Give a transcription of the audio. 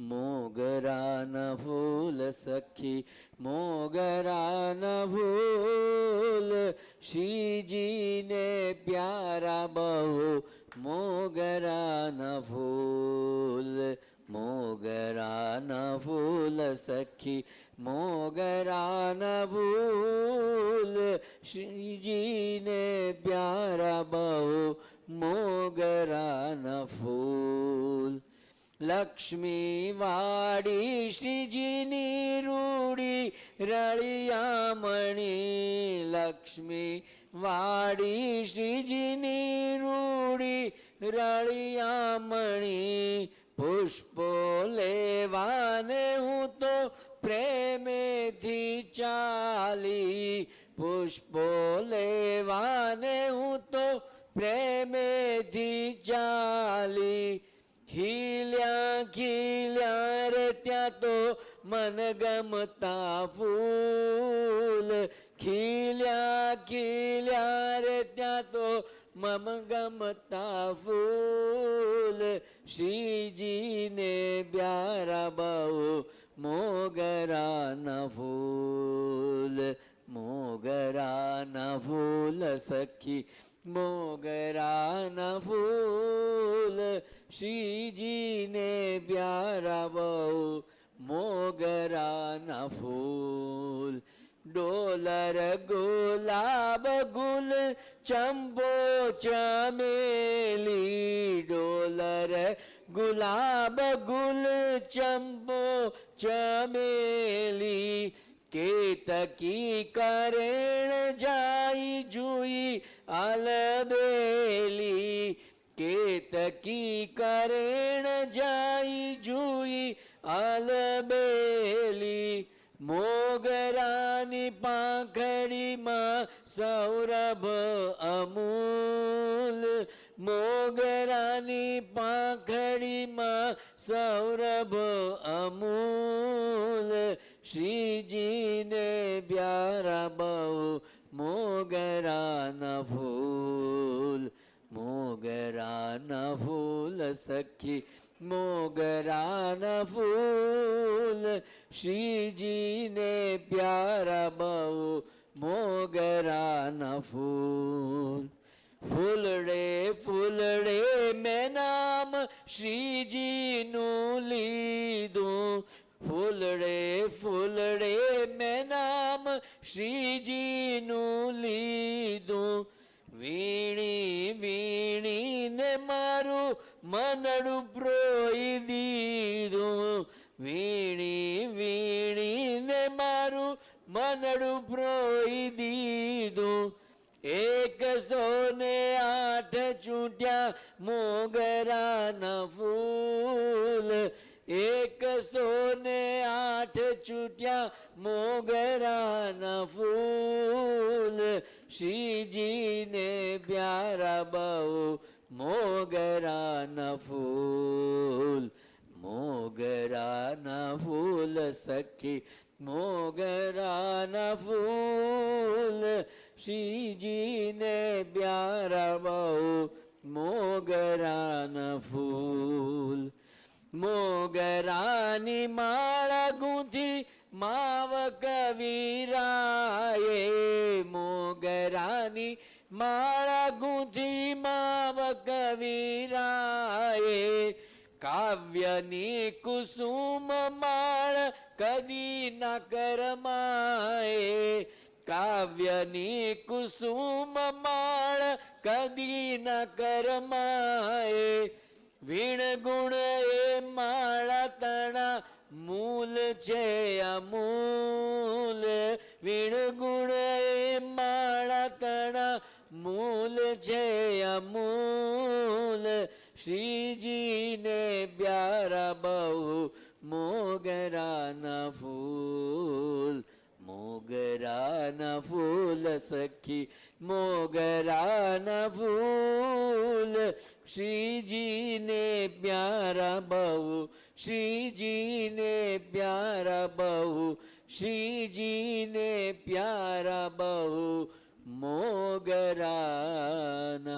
मोगरा न भूल सखी मोगरा न भूल। श्री जी ने प्यारा बहु मोगरा न भूल। मोगरा न भूल सखी मोगरा न भूल। श्री जी ने प्यारा बहु मोगरा न फूल લક્ષ્મી વાડી શ્રીજીની રૂડી રળિયામણી. લક્ષ્મી વાડી શ્રીજીની રૂડી રળિયામણી. પુષ્પો લેવાને હું તો પ્રેમેથી ચાલી. પુષ્પો લેવાને હું તો પ્રેમેથી ચાલી. ખીલ્યા ખીલ્યા રે ત્યાં તો મન ગમતા ફૂલ ખીલ્યા ખીલ્યા રે ત્યાં તો મમ ગમતા ફૂલ શ્રીજીને પ્યારા બહુ મોગરાના ફૂલ મોગરાના ફૂલ સખી મોગરાના ફૂલ શ્રીજીને પ્યારા બહુ મોગરાના ફૂલ. ડોલર, ગુલાબ, ગુલ, ચંબો, ચમેલી. ડોલર, ગુલાબ, ગુલ, ચંબો, ચમેલી. કેતકી કરેણ જાય જુઈ અલબેલી કેતકી કરેણ જાઈ જુઈ અલબેલી મોગરાની પાંખડીમાં સૌરભ અમૂલ. મોગરાની પાંખડીમાં સૌરભ અમૂલ. શ્રીજીને પ્યારા બહુ મોગરાના ફૂલ મોગરાના ફૂલ સખી, મોગરાના ફૂલ, શ્રીજીને પ્યારા બહુ, મોગરાના ફૂલ. ફૂલડે ફૂલડે મેં નામ શ્રીજીનું લીધું. ફૂલડે ફૂલડે મેં નામ શ્રીજીનું લીધું. વીણી મારું મનડું પ્રોઈ દીધું વીણી વીણીને મારું મનડું પ્રોઈ દીધું એક સો ને આઠ ચૂંટ્યા મોગરાના ફૂલ એક સો ને આઠ ચૂંટ્યા મોગરાના ફૂલ શ્રીજીને પ્યારા બહુ मोगरा न फूल, मोगरा न फूल सखी, मोगरा न फूल श्री जी ने प्यारा बहु मोगरा न फूल। मोगरानी माला गूंथी माव कवीराए मोगरानी माला गूंथी કવિરાએ કાવ્યની કુસુમ માળ કદી ના કરમાએ. કાવ્યની કુસુમ માળ કદી ના કરમાય વીણ ગુણ એ માળા તણા મૂલ છે અમૂલ. વીણ श्री जी ने प्यारा बहु मोगरा न फूल मोगरा न फूल सखी मोगरा न फूल। श्री जी ने प्यारा बहु श्री जी ने प्यारा बहु श्री जी ने प्यारा बहु मोगरा न